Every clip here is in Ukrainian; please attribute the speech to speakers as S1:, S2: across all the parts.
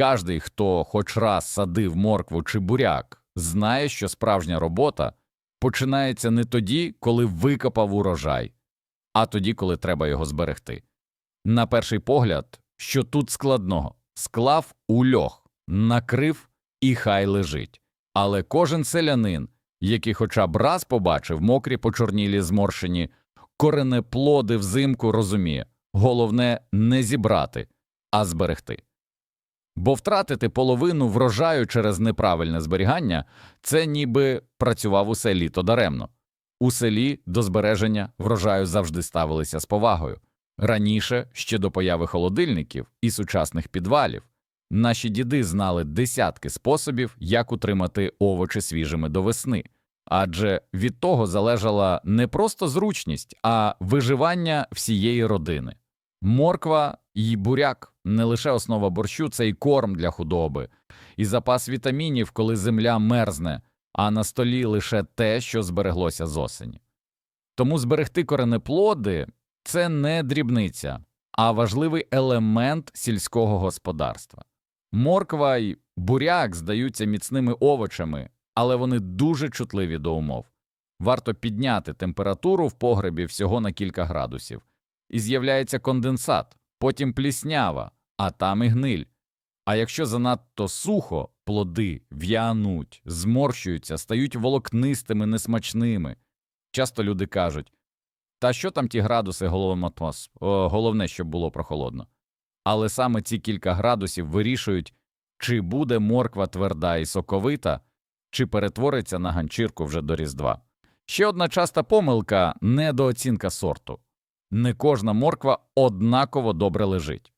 S1: Кожний, хто хоч раз садив моркву чи буряк, знає, що справжня робота починається не тоді, коли викопав урожай, а тоді, коли треба його зберегти. На перший погляд, що тут складного склав у льох, накрив і хай лежить. Але кожен селянин, який хоча б раз побачив мокрі почорнілі зморшені коренеплоди взимку, розуміє головне не зібрати, а зберегти. Бо втратити половину врожаю через неправильне зберігання це ніби працював усе літо даремно. У селі до збереження врожаю завжди ставилися з повагою. Раніше, ще до появи холодильників і сучасних підвалів, наші діди знали десятки способів, як утримати овочі свіжими до весни, адже від того залежала не просто зручність, а виживання всієї родини. Морква і буряк не лише основа борщу, це й корм для худоби, і запас вітамінів, коли земля мерзне, а на столі лише те, що збереглося з осені. Тому зберегти коренеплоди – це не дрібниця, а важливий елемент сільського господарства. Морква й буряк здаються міцними овочами, але вони дуже чутливі до умов. Варто підняти температуру в погребі всього на кілька градусів, і з'являється конденсат, потім пліснява, а там і гниль. А якщо занадто сухо, плоди в'януть, зморщуються, стають волокнистими, несмачними. Часто люди кажуть та що там ті градуси головоматос, О, головне, щоб було прохолодно. Але саме ці кілька градусів вирішують, чи буде морква тверда і соковита, чи перетвориться на ганчірку вже до Різдва. Ще одна часта помилка недооцінка сорту. Не кожна морква однаково добре лежить.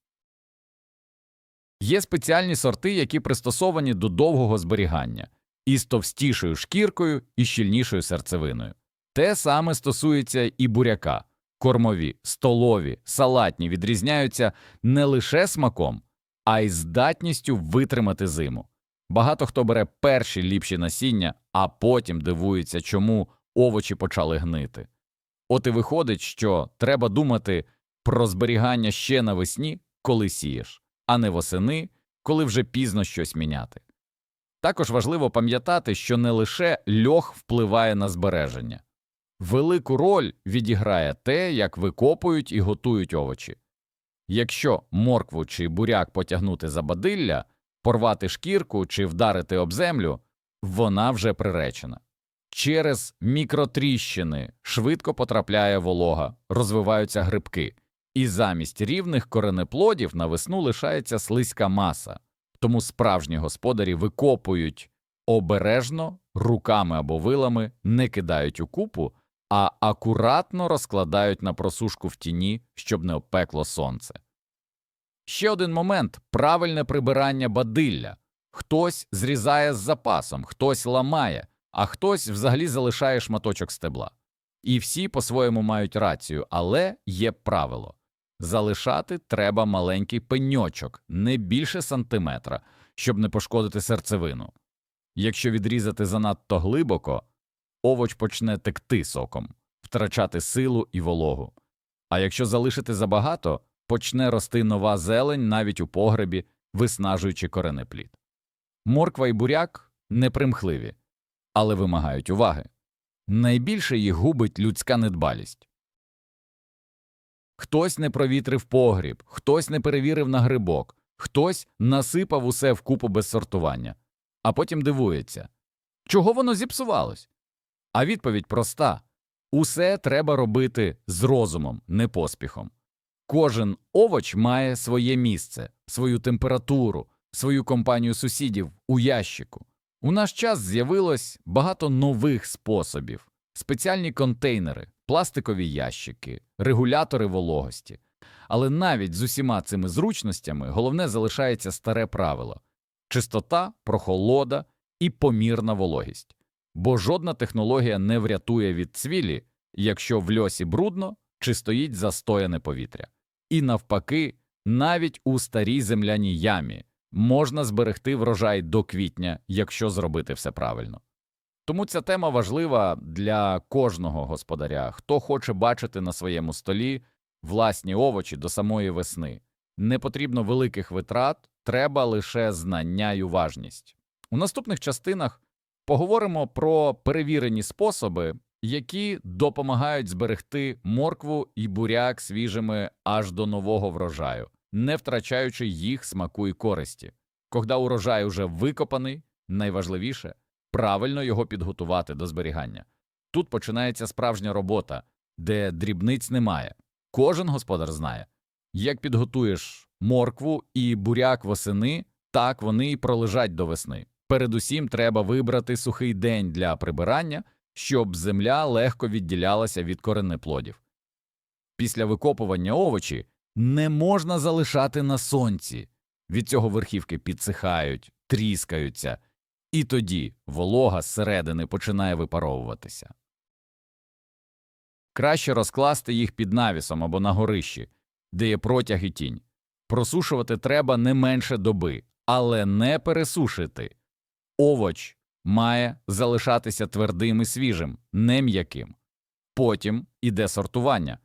S1: Є спеціальні сорти, які пристосовані до довгого зберігання, із товстішою шкіркою і щільнішою серцевиною. Те саме стосується і буряка. Кормові, столові, салатні відрізняються не лише смаком, а й здатністю витримати зиму. Багато хто бере перші ліпші насіння, а потім дивується, чому овочі почали гнити. От і виходить, що треба думати про зберігання ще навесні, коли сієш, а не восени, коли вже пізно щось міняти. Також важливо пам'ятати, що не лише льох впливає на збереження. Велику роль відіграє те, як викопують і готують овочі. Якщо моркву чи буряк потягнути за бадилля, порвати шкірку чи вдарити об землю, вона вже приречена. Через мікротріщини швидко потрапляє волога, розвиваються грибки, і замість рівних коренеплодів на весну лишається слизька маса, тому справжні господарі викопують обережно руками або вилами, не кидають у купу, а акуратно розкладають на просушку в тіні, щоб не опекло сонце. Ще один момент правильне прибирання бадилля. Хтось зрізає з запасом, хтось ламає, а хтось взагалі залишає шматочок стебла. І всі по-своєму мають рацію, але є правило залишати треба маленький пеньочок, не більше сантиметра, щоб не пошкодити серцевину. Якщо відрізати занадто глибоко, овоч почне текти соком, втрачати силу і вологу. А якщо залишити забагато, почне рости нова зелень навіть у погребі, виснажуючи коренеплід. Морква і буряк непримхливі, але вимагають уваги. Найбільше їх губить людська недбалість. Хтось не провітрив погріб, хтось не перевірив на грибок, хтось насипав усе вкупу без сортування, а потім дивується чого воно зіпсувалось? А відповідь проста усе треба робити з розумом, не поспіхом. Кожен овоч має своє місце, свою температуру, свою компанію сусідів у ящику. У наш час з'явилось багато нових способів: спеціальні контейнери, пластикові ящики, регулятори вологості. Але навіть з усіма цими зручностями головне залишається старе правило чистота, прохолода і помірна вологість. Бо жодна технологія не врятує від цвілі, якщо в льосі брудно чи стоїть застояне повітря. І навпаки, навіть у старій земляній ямі можна зберегти врожай до квітня, якщо зробити все правильно. Тому ця тема важлива для кожного господаря, хто хоче бачити на своєму столі власні овочі до самої весни. Не потрібно великих витрат, треба лише знання й уважність. У наступних частинах поговоримо про перевірені способи, які допомагають зберегти моркву і буряк свіжими аж до нового врожаю, не втрачаючи їх смаку і користі. Когда урожай уже викопаний, найважливіше правильно його підготувати до зберігання. Тут починається справжня робота, де дрібниць немає. Кожен господар знає, як підготуєш моркву і буряк восени, так вони й пролежать до весни. Передусім треба вибрати сухий день для прибирання, щоб земля легко відділялася від коренеплодів. Після викопування овочі не можна залишати на сонці. Від цього верхівки підсихають, тріскаються, і тоді волога зсередини починає випаровуватися. Краще розкласти їх під навісом або на горищі, де є протяг і тінь. Просушувати треба не менше доби, але не пересушити. Овоч має залишатися твердим і свіжим, не м'яким. Потім іде сортування.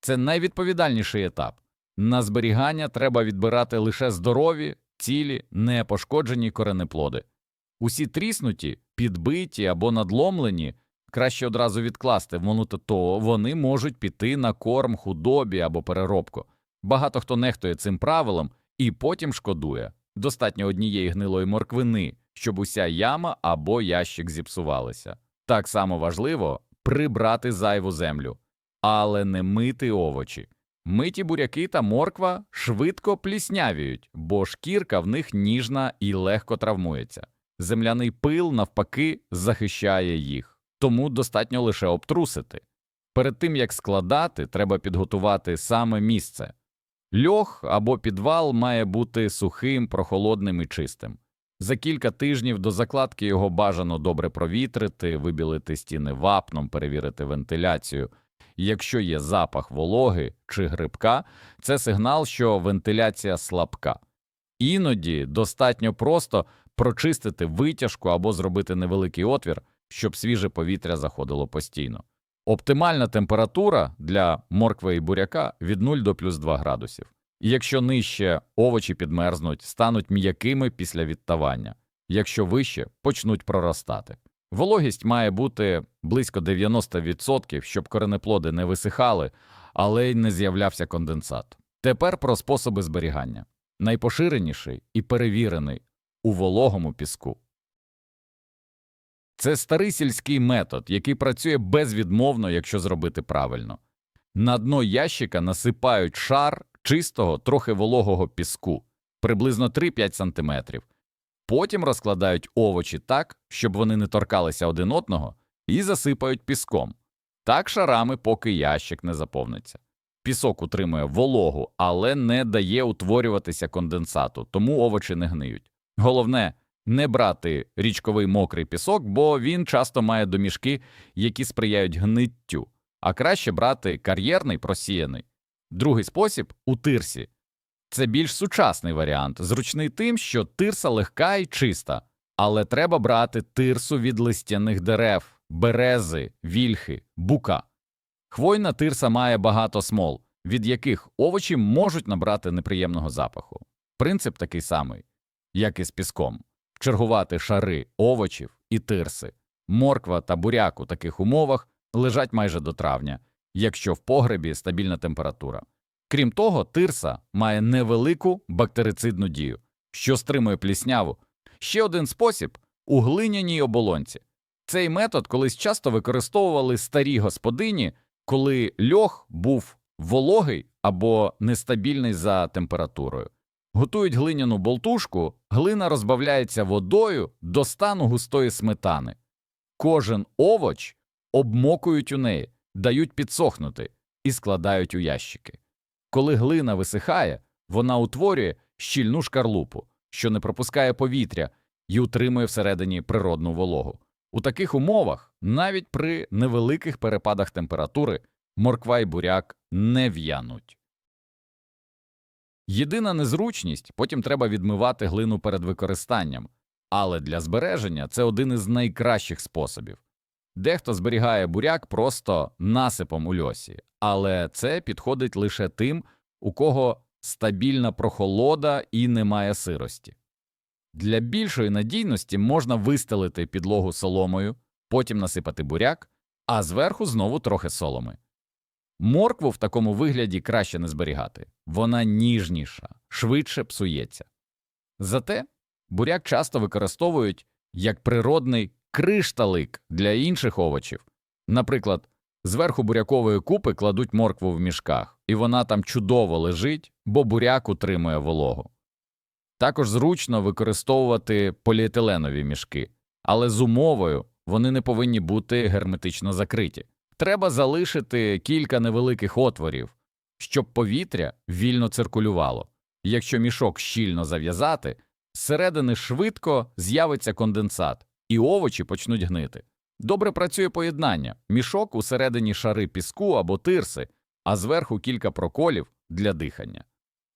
S1: Це найвідповідальніший етап. На зберігання треба відбирати лише здорові, цілі, непошкоджені коренеплоди. Усі тріснуті, підбиті або надломлені краще одразу відкласти, то вони можуть піти на корм худобі або переробку. Багато хто нехтує цим правилом і потім шкодує. Достатньо однієї гнилої морквини, щоб уся яма або ящик зіпсувалися. Так само важливо прибрати зайву землю, але не мити овочі. Миті буряки та морква швидко пліснявіють, бо шкірка в них ніжна і легко травмується. Земляний пил, навпаки, захищає їх, тому достатньо лише обтрусити. Перед тим як складати, треба підготувати саме місце. Льох або підвал має бути сухим, прохолодним і чистим. За кілька тижнів до закладки його бажано добре провітрити, вибілити стіни вапном, перевірити вентиляцію. Якщо є запах вологи чи грибка, це сигнал, що вентиляція слабка. Іноді достатньо просто прочистити витяжку або зробити невеликий отвір, щоб свіже повітря заходило постійно. Оптимальна температура для моркви і буряка від 0 до плюс 2 градусів. І якщо нижче овочі підмерзнуть, стануть м'якими після відтавання, якщо вище почнуть проростати. Вологість має бути близько 90%, щоб коренеплоди не висихали, але й не з'являвся конденсат. Тепер про способи зберігання. Найпоширеніший і перевірений у вологому піску. Це старий сільський метод, який працює безвідмовно, якщо зробити правильно. На дно ящика насипають шар чистого, трохи вологого піску, приблизно 3-5 см. Потім розкладають овочі так, щоб вони не торкалися один одного, і засипають піском. Так шарами, поки ящик не заповниться. Пісок утримує вологу, але не дає утворюватися конденсату, тому овочі не гниють. Головне не брати річковий мокрий пісок, бо він часто має домішки, які сприяють гниттю, а краще брати кар'єрний просіяний. Другий спосіб у тирсі. Це більш сучасний варіант, зручний тим, що тирса легка і чиста, але треба брати тирсу від листяних дерев, берези, вільхи, бука. Хвойна тирса має багато смол, від яких овочі можуть набрати неприємного запаху. Принцип такий самий, як і з піском чергувати шари овочів і тирси. Морква та буряк у таких умовах лежать майже до травня, якщо в погребі стабільна температура. Крім того, тирса має невелику бактерицидну дію, що стримує плісняву. Ще один спосіб у глиняній оболонці. Цей метод колись часто використовували старі господині, коли льох був вологий або нестабільний за температурою. Готують глиняну болтушку, глина розбавляється водою до стану густої сметани. Кожен овоч обмокують у неї, дають підсохнути і складають у ящики. Коли глина висихає, вона утворює щільну шкарлупу, що не пропускає повітря і утримує всередині природну вологу. У таких умовах, навіть при невеликих перепадах температури, морква і буряк не в'януть. Єдина незручність потім треба відмивати глину перед використанням, але для збереження це один із найкращих способів. Дехто зберігає буряк просто насипом у льосі, але це підходить лише тим, у кого стабільна прохолода і немає сирості. Для більшої надійності можна вистелити підлогу соломою, потім насипати буряк, а зверху знову трохи соломи. Моркву в такому вигляді краще не зберігати, вона ніжніша, швидше псується. Зате буряк часто використовують як природний кришталик для інших овочів. Наприклад, зверху бурякової купи кладуть моркву в мішках, і вона там чудово лежить, бо буряк утримує вологу. Також зручно використовувати поліетиленові мішки, але з умовою вони не повинні бути герметично закриті. Треба залишити кілька невеликих отворів, щоб повітря вільно циркулювало. Якщо мішок щільно зав'язати, зсередини швидко з'явиться конденсат, і овочі почнуть гнити. Добре працює поєднання мішок усередині шари піску або тирси, а зверху кілька проколів для дихання.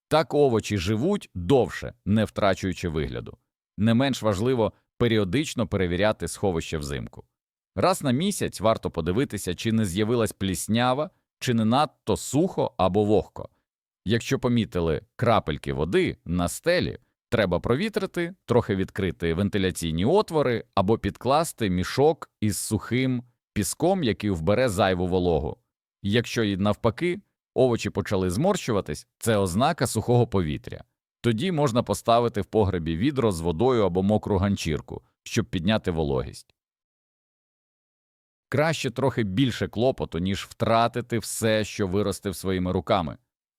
S1: Так овочі живуть довше, не втрачуючи вигляду. Не менш важливо періодично перевіряти сховище взимку. Раз на місяць варто подивитися, чи не з'явилась пліснява, чи не надто сухо або вогко. Якщо помітили крапельки води на стелі, треба провітрити, трохи відкрити вентиляційні отвори або підкласти мішок із сухим піском, який вбере зайву вологу. Якщо й навпаки овочі почали зморщуватись, це ознака сухого повітря. Тоді можна поставити в погребі відро з водою або мокру ганчірку, щоб підняти вологість. Краще трохи більше клопоту, ніж втратити все, що виростив своїми руками.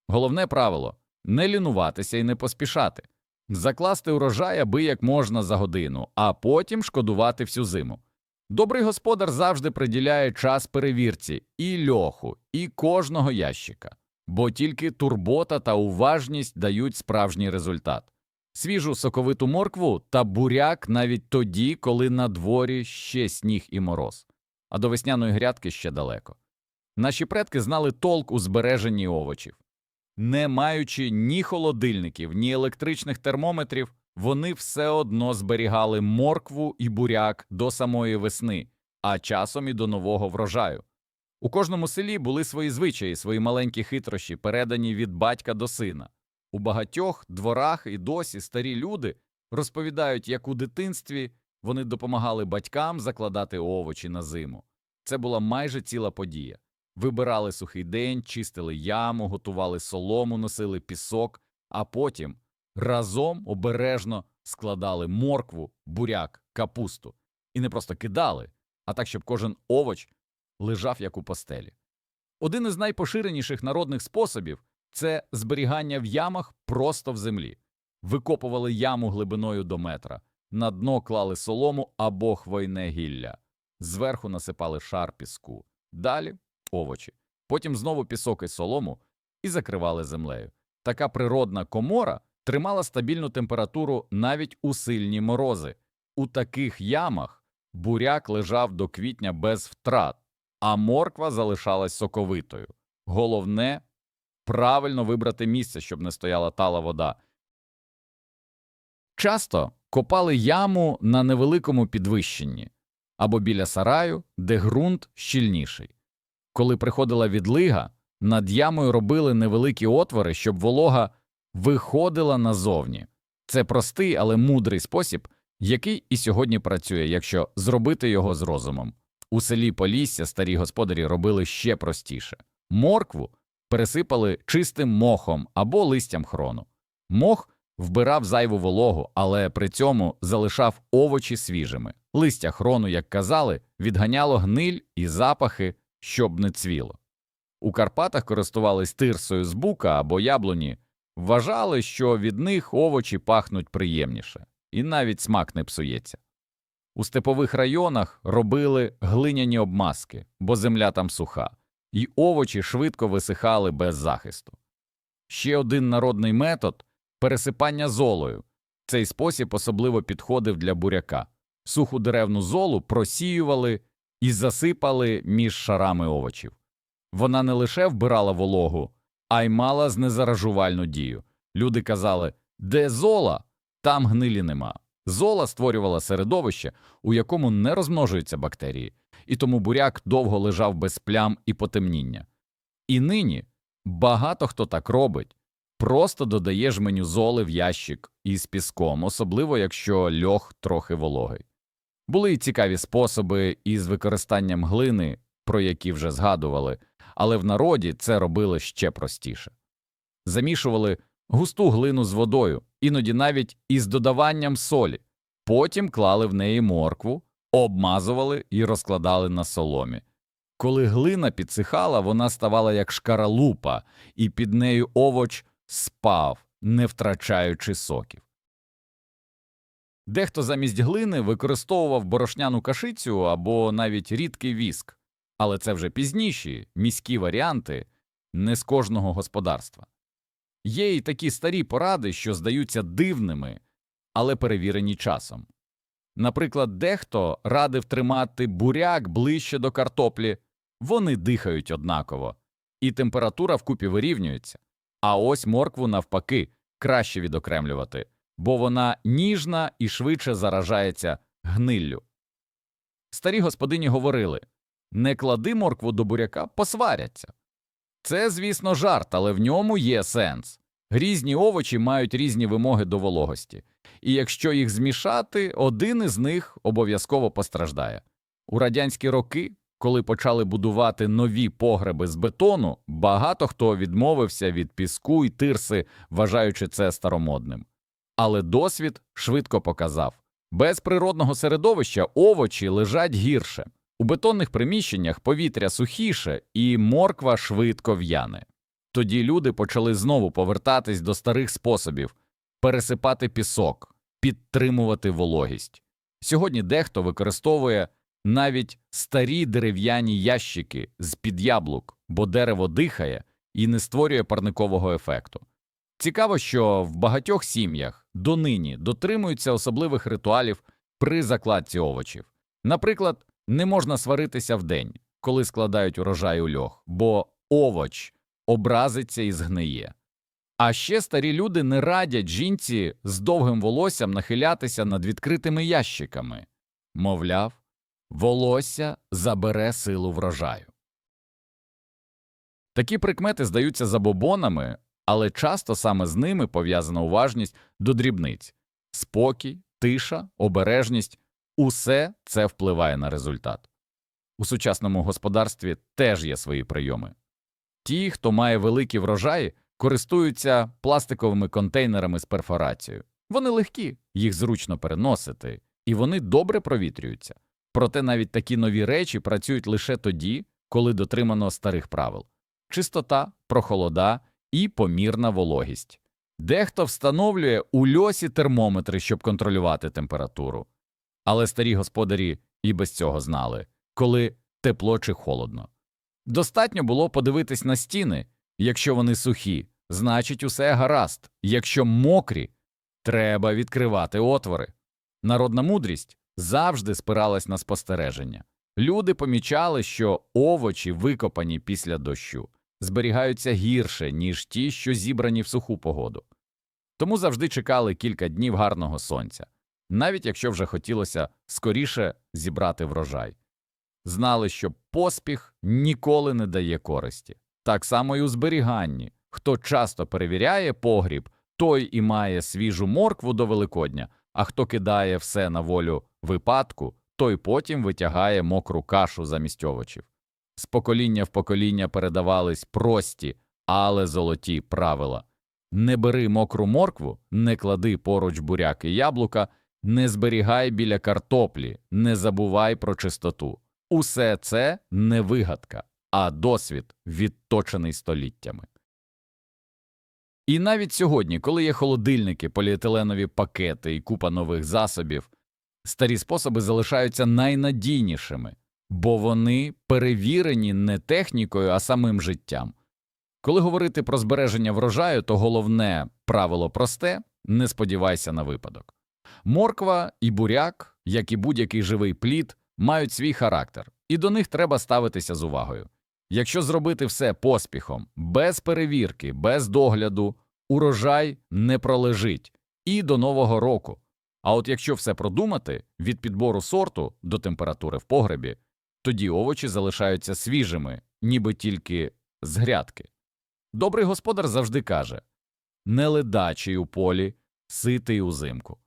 S1: Головне правило не лінуватися і не поспішати, закласти урожай аби як можна за годину, а потім шкодувати всю зиму. Добрий господар завжди приділяє час перевірці і льоху, і кожного ящика, бо тільки турбота та уважність дають справжній результат. Свіжу соковиту моркву та буряк навіть тоді, коли на дворі ще сніг і мороз, а до весняної грядки ще далеко. Наші предки знали толк у збереженні овочів. Не маючи ні холодильників, ні електричних термометрів, вони все одно зберігали моркву і буряк до самої весни, а часом і до нового врожаю. У кожному селі були свої звичаї, свої маленькі хитрощі, передані від батька до сина. У багатьох дворах і досі старі люди розповідають, як у дитинстві вони допомагали батькам закладати овочі на зиму. Це була майже ціла подія. Вибирали сухий день, чистили яму, готували солому, носили пісок, а потім разом обережно складали моркву, буряк, капусту і не просто кидали, а так, щоб кожен овоч лежав як у постелі. Один із найпоширеніших народних способів це зберігання в ямах просто в землі. Викопували яму глибиною до метра, на дно клали солому або хвойне гілля, зверху насипали шар піску, далі овочі, потім знову пісок і солому і закривали землею. Така природна комора тримала стабільну температуру навіть у сильні морози. У таких ямах буряк лежав до квітня без втрат, а морква залишалась соковитою. Головне правильно вибрати місце, щоб не стояла тала вода. Часто копали яму на невеликому підвищенні або біля сараю, де ґрунт щільніший. Коли приходила відлига, над ямою робили невеликі отвори, щоб волога виходила назовні. Це простий, але мудрий спосіб, який і сьогодні працює, якщо зробити його з розумом. У селі Полісся старі господарі робили ще простіше моркву пересипали чистим мохом або листям хрону. Мох вбирав зайву вологу, але при цьому залишав овочі свіжими. Листя хрону, як казали, відганяло гниль і запахи, щоб не цвіло. У Карпатах користувались тирсою з бука або яблуні, вважали, що від них овочі пахнуть приємніше, і навіть смак не псується. У степових районах робили глиняні обмазки, бо земля там суха, і овочі швидко висихали без захисту. Ще один народний метод пересипання золою. Цей спосіб особливо підходив для буряка. Суху деревну золу просіювали і засипали між шарами овочів. Вона не лише вбирала вологу, а й мала знезаражувальну дію. Люди казали, де зола, там гнилі нема. Зола створювала середовище, у якому не розмножуються бактерії, і тому буряк довго лежав без плям і потемніння. І нині багато хто так робить, просто додає жменю золи в ящик із піском, особливо якщо льох трохи вологий. Були й цікаві способи із використанням глини, про які вже згадували, але в народі це робили ще простіше. Замішували густу глину з водою, іноді навіть із додаванням солі, потім клали в неї моркву, обмазували і розкладали на соломі. Коли глина підсихала, вона ставала як шкаралупа, і під нею овоч спав, не втрачаючи соків. Дехто замість глини використовував борошняну кашицю або навіть рідкий віск, але це вже пізніші міські варіанти не з кожного господарства. Є й такі старі поради, що здаються дивними, але перевірені часом. Наприклад, дехто радив тримати буряк ближче до картоплі, вони дихають однаково, і температура вкупі вирівнюється. А ось моркву, навпаки, краще відокремлювати, бо вона ніжна і швидше заражається гниллю. Старі господині говорили не клади моркву до буряка, посваряться. Це, звісно, жарт, але в ньому є сенс. Різні овочі мають різні вимоги до вологості, і якщо їх змішати, один із них обов'язково постраждає. У радянські роки, коли почали будувати нові погреби з бетону, багато хто відмовився від піску і тирси, вважаючи це старомодним. Але досвід швидко показав без природного середовища овочі лежать гірше. У бетонних приміщеннях повітря сухіше і морква швидко в'яне. Тоді люди почали знову повертатись до старих способів пересипати пісок, підтримувати вологість. Сьогодні дехто використовує навіть старі дерев'яні ящики з під яблук, бо дерево дихає і не створює парникового ефекту. Цікаво, що в багатьох сім'ях донині дотримуються особливих ритуалів при закладці овочів. Наприклад, не можна сваритися вдень, коли складають урожай у льох, бо овоч образиться і згниє. А ще старі люди не радять жінці з довгим волоссям нахилятися над відкритими ящиками. Мовляв, волосся забере силу врожаю. Такі прикмети здаються забобонами, але часто саме з ними пов'язана уважність до дрібниць спокій, тиша, обережність усе це впливає на результат. У сучасному господарстві теж є свої прийоми. Ті, хто має великі врожаї, користуються пластиковими контейнерами з перфорацією. Вони легкі, їх зручно переносити, і вони добре провітрюються. Проте навіть такі нові речі працюють лише тоді, коли дотримано старих правил чистота, прохолода і помірна вологість. Дехто встановлює у льосі термометри, щоб контролювати температуру. Але старі господарі і без цього знали, коли тепло чи холодно. Достатньо було подивитись на стіни, якщо вони сухі, значить усе гаразд, якщо мокрі, треба відкривати отвори. Народна мудрість завжди спиралась на спостереження. Люди помічали, що овочі, викопані після дощу, зберігаються гірше, ніж ті, що зібрані в суху погоду. Тому завжди чекали кілька днів гарного сонця, навіть якщо вже хотілося скоріше зібрати врожай. Знали, що поспіх ніколи не дає користі. Так само і у зберіганні. Хто часто перевіряє погріб, той і має свіжу моркву до Великодня, а хто кидає все на волю випадку, той потім витягає мокру кашу замість овочів. З покоління в покоління передавались прості, але золоті правила не бери мокру моркву, не клади поруч буряк і яблука, не зберігай біля картоплі, не забувай про чистоту. Усе це не вигадка, а досвід, відточений століттями. І навіть сьогодні, коли є холодильники, поліетиленові пакети і купа нових засобів, старі способи залишаються найнадійнішими, бо вони перевірені не технікою, а самим життям. Коли говорити про збереження врожаю, то головне правило просте не сподівайся на випадок. Морква і буряк, як і будь-який живий плід, мають свій характер, і до них треба ставитися з увагою. Якщо зробити все поспіхом, без перевірки, без догляду, урожай не пролежить і до нового року. А от якщо все продумати від підбору сорту до температури в погребі, тоді овочі залишаються свіжими, ніби тільки з грядки. Добрий господар завжди каже неледачий у полі, ситий узимку.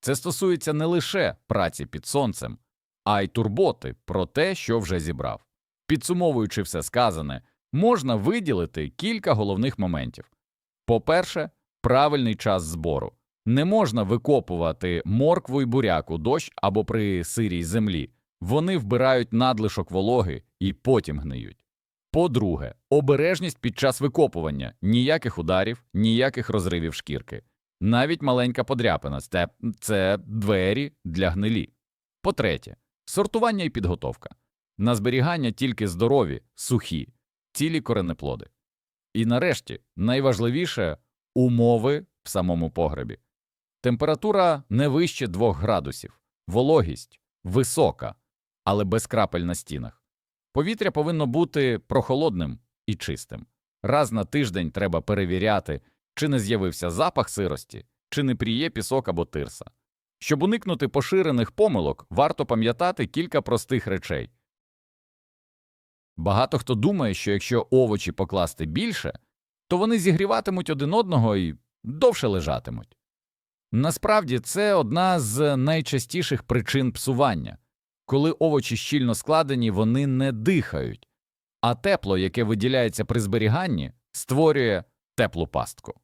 S1: Це стосується не лише праці під сонцем, а й турботи про те, що вже зібрав. Підсумовуючи все сказане, можна виділити кілька головних моментів. По-перше, правильний час збору. Не можна викопувати моркву й буряк у дощ або при сирій землі. Вони вбирають надлишок вологи і потім гниють. По-друге, обережність під час викопування, ніяких ударів, ніяких розривів шкірки. Навіть маленька подряпина це, це двері для гнилі. По-третє, сортування і підготовка. На зберігання тільки здорові, сухі, цілі коренеплоди. І нарешті, найважливіше умови в самому погребі. Температура не вище 2 градусів, вологість висока, але без крапель на стінах. Повітря повинно бути прохолодним і чистим. Раз на тиждень треба перевіряти, чи не з'явився запах сирості, чи не пріє пісок або тирса. Щоб уникнути поширених помилок, варто пам'ятати кілька простих речей. Багато хто думає, що якщо овочі покласти більше, то вони зігріватимуть один одного і довше лежатимуть. Насправді це одна з найчастіших причин псування. Коли овочі щільно складені, вони не дихають, а тепло, яке виділяється при зберіганні, створює теплу пастку.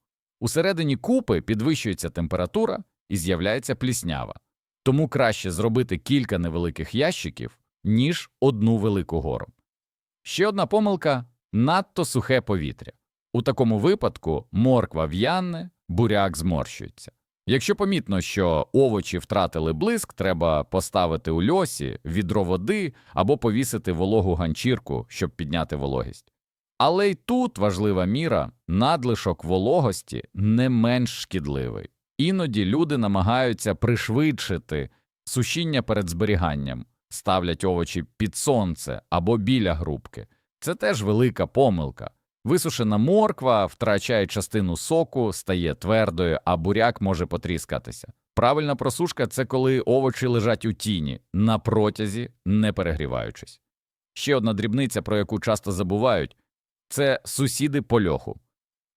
S1: Усередині купи підвищується температура і з'являється пліснява, тому краще зробити кілька невеликих ящиків, ніж одну велику гору. Ще одна помилка надто сухе повітря. У такому випадку морква в'янне, буряк зморщується. Якщо помітно, що овочі втратили блиск, треба поставити у льосі відро води або повісити вологу ганчірку, щоб підняти вологість. Але й тут важлива міра надлишок вологості не менш шкідливий. Іноді люди намагаються пришвидшити сушіння перед зберіганням, ставлять овочі під сонце або біля грубки. Це теж велика помилка. Висушена морква втрачає частину соку, стає твердою, а буряк може потріскатися. Правильна просушка це коли овочі лежать у тіні, на протязі, не перегріваючись. Ще одна дрібниця, про яку часто забувають, це сусіди по льоху.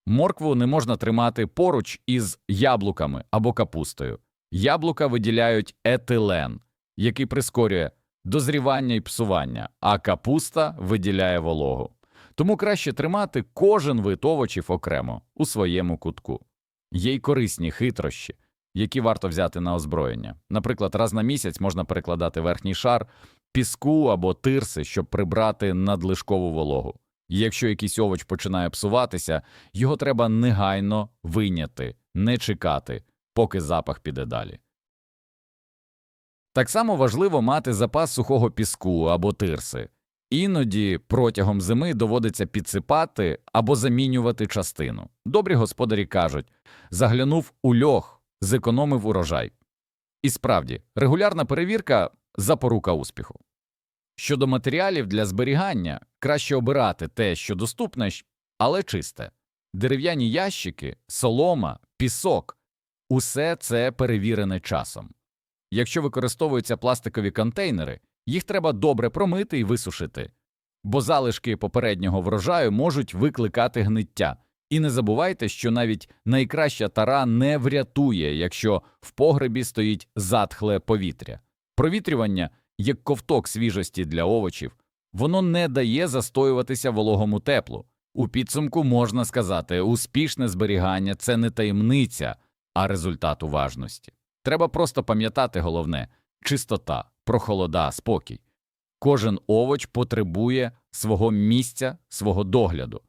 S1: Моркву не можна тримати поруч із яблуками або капустою. Яблука виділяють етилен, який прискорює дозрівання і псування, а капуста виділяє вологу. Тому краще тримати кожен вид овочів окремо у своєму кутку. Є й корисні хитрощі, які варто взяти на озброєння. Наприклад, раз на місяць можна перекладати верхній шар піску або тирси, щоб прибрати надлишкову вологу. І якщо якийсь овоч починає псуватися, його треба негайно вийняти, не чекати, поки запах піде далі. Так само важливо мати запас сухого піску або тирси. Іноді протягом зими доводиться підсипати або замінювати частину. Добрі господарі кажуть заглянув у льох, зекономив урожай. І справді, регулярна перевірка запорука успіху. Щодо матеріалів для зберігання, краще обирати те, що доступне, але чисте. Дерев'яні ящики, солома, пісок усе це перевірене часом. Якщо використовуються пластикові контейнери, їх треба добре промити і висушити, бо залишки попереднього врожаю можуть викликати гниття. І не забувайте, що навіть найкраща тара не врятує, якщо в погребі стоїть затхле повітря. Провітрювання, як ковток свіжості для овочів, воно не дає застоюватися вологому теплу. У підсумку можна сказати, успішне зберігання це не таємниця, а результат уважності. Треба просто пам'ятати головне чистота, прохолода, спокій. Кожен овоч потребує свого місця, свого догляду.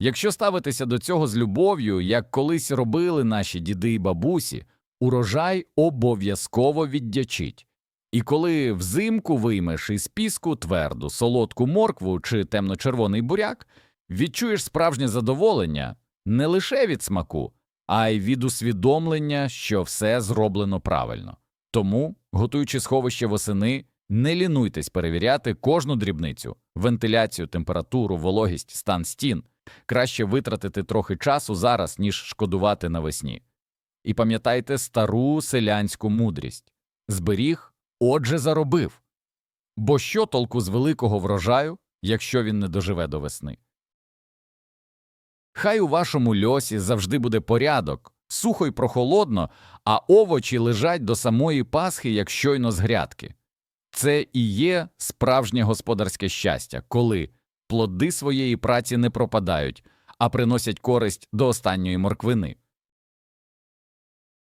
S1: Якщо ставитися до цього з любов'ю, як колись робили наші діди і бабусі, урожай обов'язково віддячить. І коли взимку виймеш із піску тверду, солодку моркву чи темно-червоний буряк, відчуєш справжнє задоволення не лише від смаку, а й від усвідомлення, що все зроблено правильно. Тому, готуючи сховище восени, не лінуйтесь перевіряти кожну дрібницю вентиляцію, температуру, вологість, стан стін. Краще витратити трохи часу зараз, ніж шкодувати навесні. І пам'ятайте стару селянську мудрість зберіг, отже, заробив. Бо що толку з великого врожаю, якщо він не доживе до весни? Хай у вашому льосі завжди буде порядок, сухо й прохолодно, а овочі лежать до самої Пасхи, як щойно з грядки. Це і є справжнє господарське щастя, коли плоди своєї праці не пропадають, а приносять користь до останньої морквини.